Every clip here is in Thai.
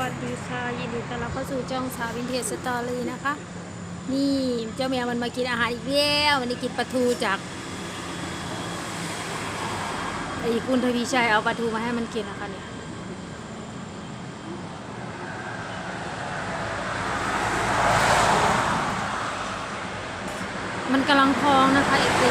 วัสดีค่ะ ยินดีต้อนรับเข้าสู่จ้องสาววินเทจสตอรี่นะคะ นี่เจ้าแมวมันมากินอาหารอีกแล้วมันได้กินปลาทูจากไอ้คุณทวีชัยเอาปลาทูมาให้มันกินนะคะเนี่ยมันกำลังท้องนะคะเอกตี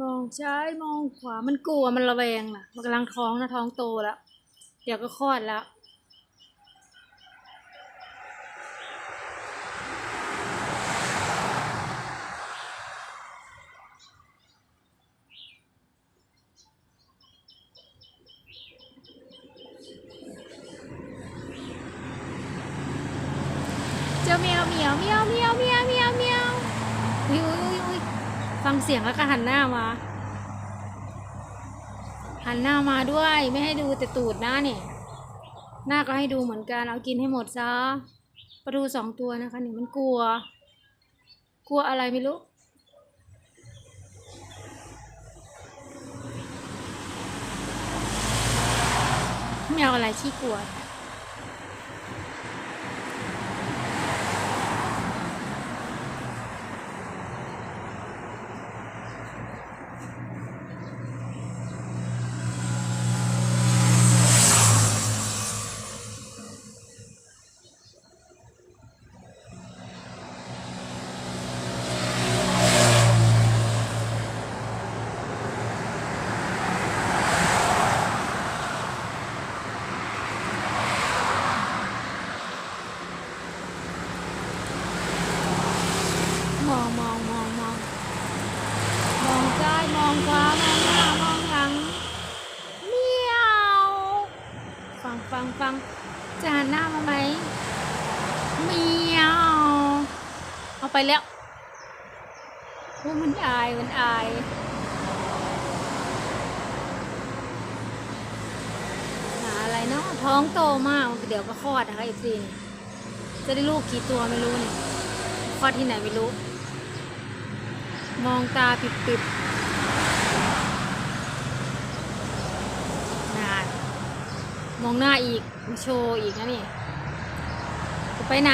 มอง ซ้ายมองขวามันกลัวมันระแวงน่ะมันกำลังท้องนะท้องโตแล้ว เดี๋ยวก็คลอดแล้วเจ้าแมวเหมียวเหมียวเหมียวเหมียวเหมียวเหมียวยอุ้ยอุ้ยอุ้ยฟังเสียงแล้วก็หันหน้ามา หันหน้ามาด้วยไม่ให้ดูแต่ตูดนะเนี่ยหน้าก็ให้ดูเหมือนกันเอากินให้หมดซะปลาทูสองตัวนะคะนี่มันกลัว กลัวอะไรไม่รู้ไม่เอาอะไรขี้กลัว มองมองมองมองมองซ้ายมองขวามองหน้ามองหลังเมียว ฟังฟังจะหันหน้ามาไหมเมียวเอาไปแล้วโอ้มันอายมันอายหาอะไรเนาะท้องโตมากเดี๋ยวก็คลอดนะคะไอซีจะได้ลูกกี่ตัวไม่รู้เนี่ยคลอดที่ไหนไม่รู้ มองตาปิบปิบนาน มองหน้าอีกโชว์อีกนะนี่จะไปไหน